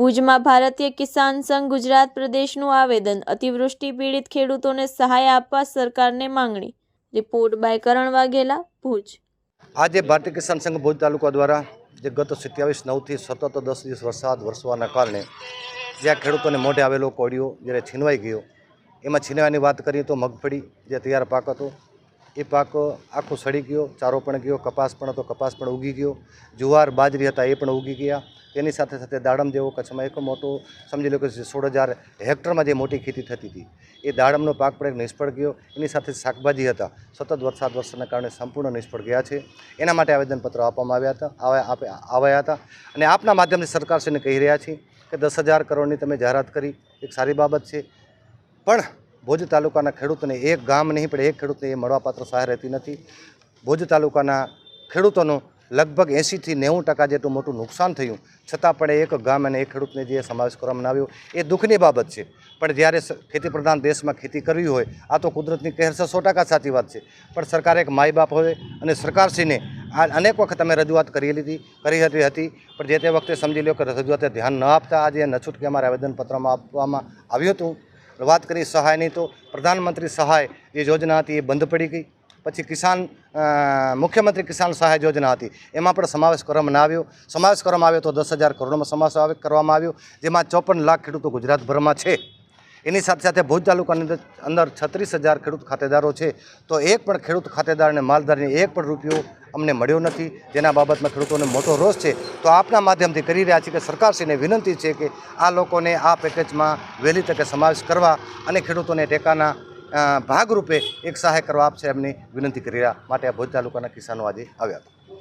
ભુજમાં ભારતીય કિસાન સંઘ ગુજરાત પ્રદેશનું આવેદન. અતિવૃષ્ટિ પીડિત ખેડૂતોને સહાય આપવા સરકારને માંગણી. Report by Karan Vaghela, Bhuj. આજે ભારતીય કિસાન સંઘ ભુજ તાલુકા દ્વારા જે ગત સત્યાવીસ નવથી સતત દસ દિવસ વરસાદ વરસવાના કારણે જ્યાં ખેડૂતોને મોઢે આવેલો કોળિયો જ્યારે છીનવાઈ ગયો, એમાં છીનવાની વાત કરીએ તો મગફળી જે તૈયાર પાક હતો એ પાક આખો સડી ગયો, ચારો પણ ગયો, કપાસ પણ હતો, કપાસ પણ ઉગી ગયો. જુવાર, બાજરી હતા એ પણ ઉગી ગયા. તેની સાથે સાથે દાડમ જેવો કચ્છમાં એક મોટો સમજી લો કે સોળ હજાર હેક્ટરમાં જે મોટી ખેતી થતી હતી, એ દાડમનો પાક પણ એક નિષ્ફળ ગયો. એની સાથે શાકભાજી હતા. સતત વરસાદ વરસાદના કારણે સંપૂર્ણ નિષ્ફળ ગયા છે. એના માટે આવેદનપત્રો આપવામાં આવ્યા હતા. આવ્યા હતા. અને આપના માધ્યમથી સરકારશ્રીને કહી રહ્યા છીએ કે દસ હજાર કરોડની તમે જાહેરાત કરી. એક સારી બાબત છે. પણ ભુજ તાલુકાના ખેડૂતોને એક ગામ નહીં, પણ એક ખેડૂતને એ મળવાપાત્ર સહાય રહેતી નથી. ભુજ તાલુકાના ખેડૂતોનું લગભગ એંસીથી નેવું ટકા જેટલું મોટું નુકસાન થયું. છતાં પણ એક ગામ અને એક ખેડૂતને જે સમાવેશ કરવામાં આવ્યો, એ દુઃખની બાબત છે. પણ જ્યારે ખેતી પ્રધાન દેશમાં ખેતી કરવી હોય, આ તો કુદરતની કહેર છે, સો ટકા સાચી વાત છે. પણ સરકાર એક માય બાપ હોય અને સરકારશ્રીને આ અનેક વખત અમે રજૂઆત કરી લીધી, કરી હતી હતી. પણ જે તે વખતે સમજી લો કે રજૂઆતે ધ્યાન ન આપતા, આજે નછૂટકે અમારે આવેદનપત્રમાં આપવામાં આવ્યું હતું. વાત કરી સહાયની તો પ્રધાનમંત્રી સહાય જે યોજના હતી એ બંધ પડી ગઈ. પછી કિસાન મુખ્યમંત્રી કિસાન સહાય યોજના હતી. એમાં પણ સમાવેશ કરવામાં ના આવ્યો. સમાવેશ કરવામાં આવ્યો તો દસ હજાર કરોડમાં સમાવેશ કરવામાં આવ્યો. જેમાં ચોપન લાખ ખેડૂતો ગુજરાતભરમાં છે. એની સાથે સાથે ભુજ તાલુકાની અંદર છત્રીસ હજાર ખેડૂત ખાતેદારો છે. તો એક પણ ખેડૂત ખાતેદાર અને માલધારને એક પણ રૂપિયો અમને મળ્યો નથી. જેના બાબતમાં ખેડૂતોને મોટો રોષ છે. તો આપના માધ્યમથી કરી રહ્યા છીએ કે સરકારશ્રીને વિનંતી છે કે આ લોકોને આ પેકેજમાં વહેલી તકે સમાવેશ કરવા અને ખેડૂતોને ટેકાના ભાગરૂપે એક સહાય કરવા આપશે એમની વિનંતી કરી રહ્યા. માટે આ ભુજ તાલુકાના કિસાનો આજે આવ્યા હતા.